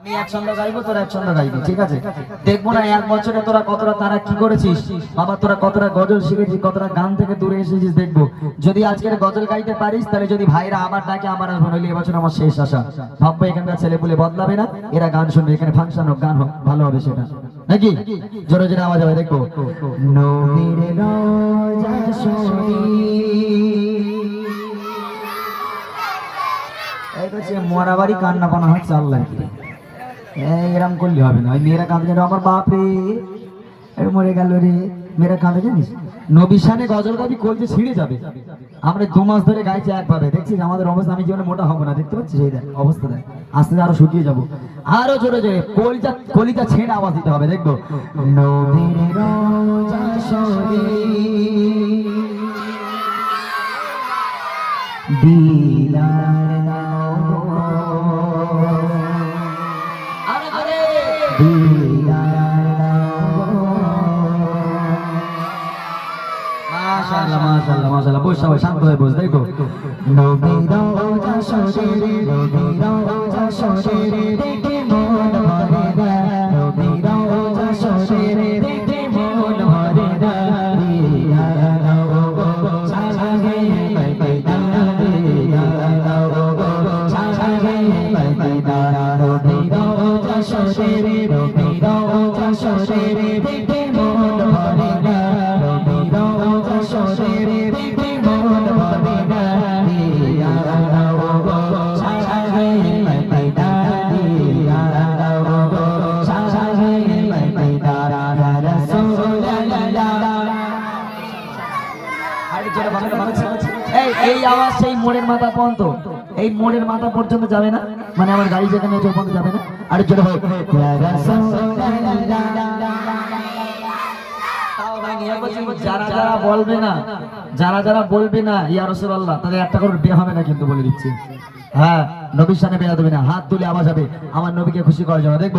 আমি এক ছন্দ গাইবো, তোরা এক ছন্দ গাইবি, ঠিক আছে? দেখব না এক বছরে তোরা কতটা তারা কি করেছিস? বাবা, তোরা কতটা গজল শিখেছিস, কতটা গান থেকে দূরে এসেছিস দেখব। যদি আজকের গজল গাইতে পারিস, তাহলে যদি ভাইরা আবার ডাকে, আমার আসবে, নইলে এবছর আমার শেষ আশা। ভাববো এখানকার ছেলে পুলে বদলাবে না, এরা গান শুনবে, এখানে ফাংশন হোক, গান হোক, ভালো হবে সেটা। নাকি? জোরে জোরে আওয়াজ হবে, দেখব। মরাবাড়ি কান্না পানা হচ্ছে আল্লাহ এই এরম করলে হবে না। ওই মেয়েরা কাঁদে জানো আমার বাপ মরে গেল রে। মেয়েরা কাঁদে জানিস? নবিশানে গজল গাবি করতে ছিঁড়ে যাবে। আমরা দু মাস ধরে গাইছি একভাবে। দেখছিস আমাদের অবস্থা? আমি জীবনে মোটা হব না। দেখতে পাচ্ছিস? এই দেখ, অবস্থা দেখ। আস্তে আরও শুকিয়ে যাব। আরও জোরে জোরে কলিজা কলিজা ছেড়ে আওয়াজ দিতে হবে, দেখব। নবীর রোজা মাশাআল্লাহ মাশাআল্লাহ মাশাআল্লাহ। বস সবাই শান্ত হয়ে বস, দেখো। নবী রোজা শরীরে নবী রোজা শরীরে দেখে মন ভরে না। নবী রোজা শরীরে দেখে মন ভরে না। দিয়া দাও গো সাগে বাই এই আওয়াজ সেই মোড়ের মাথা পর্যন্ত। এই মোড়ের মাথা পর্যন্ত যাবে না। মানে আমার গাড়ি যেখানে পর্যন্ত যাবে না। জোরে যারা যারা বলবে না, যারা যারা বলবে না তাদের একটা করে বিয়ে হবে না কিন্তু বলে দিচ্ছি। হ্যাঁ নবীর সামনে বেয়া দেবে না। হাত তুলে আওয়াজ হবে। আমার নবীকে খুশি করার জন্য। দেখব?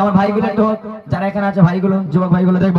আমার ভাইগুলো একটু যারা এখানে আছে ভাইগুলো যুবক ভাইগুলো দেখব।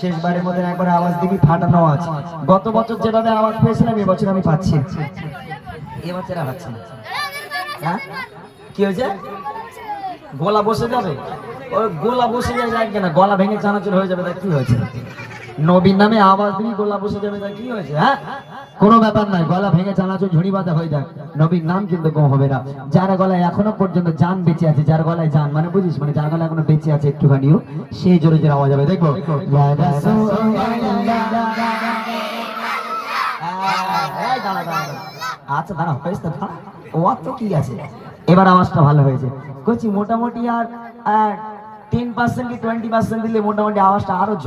শেষবারের মধ্যে একবার আওয়াজ দিবি ফাটানো আওয়াজ গত বছর যেভাবে আওয়াজ পেয়েছিলাম এবছর আমি পাচ্ছি এবছর আর পাচ্ছি না। হ্যাঁ? কি হয়েছে? গলা বসে যাবে? ওই গলা বসে যায় না গলা ভেঙে চানাচুর হয়ে যাবে তা কি হয়েছে? নবীর নামে আওয়াজ দিবি, গলা বসে যাবে কি হয়েছে হ্যাঁ? কোনো ব্যাপার নয় গলা ভেঙে চানাচুর ঝুড়ি বাঁধা হয়ে যাক। নবীর নাম কিন্তু কম হবে না। যার গলায় এখনও পর্যন্ত যান বেঁচে আছে, যার গলায় যান মানে বুঝিস মানে যার গলায় এখনও বেঁচে আছে একটুখানিও, সেই জোরে জোরে আওয়াজ হবে, দেখব। আচ্ছা দাঁড়া হয়েছে তো। ও তো কি আছে? এবার আওয়াজটা ভালো হয়েছে। কচি মোটামুটি আর টেন পার্সেন্ট কি টোয়েন্টি পার্সেন্ট দিলে মোটামুটি আওয়াজটা আরও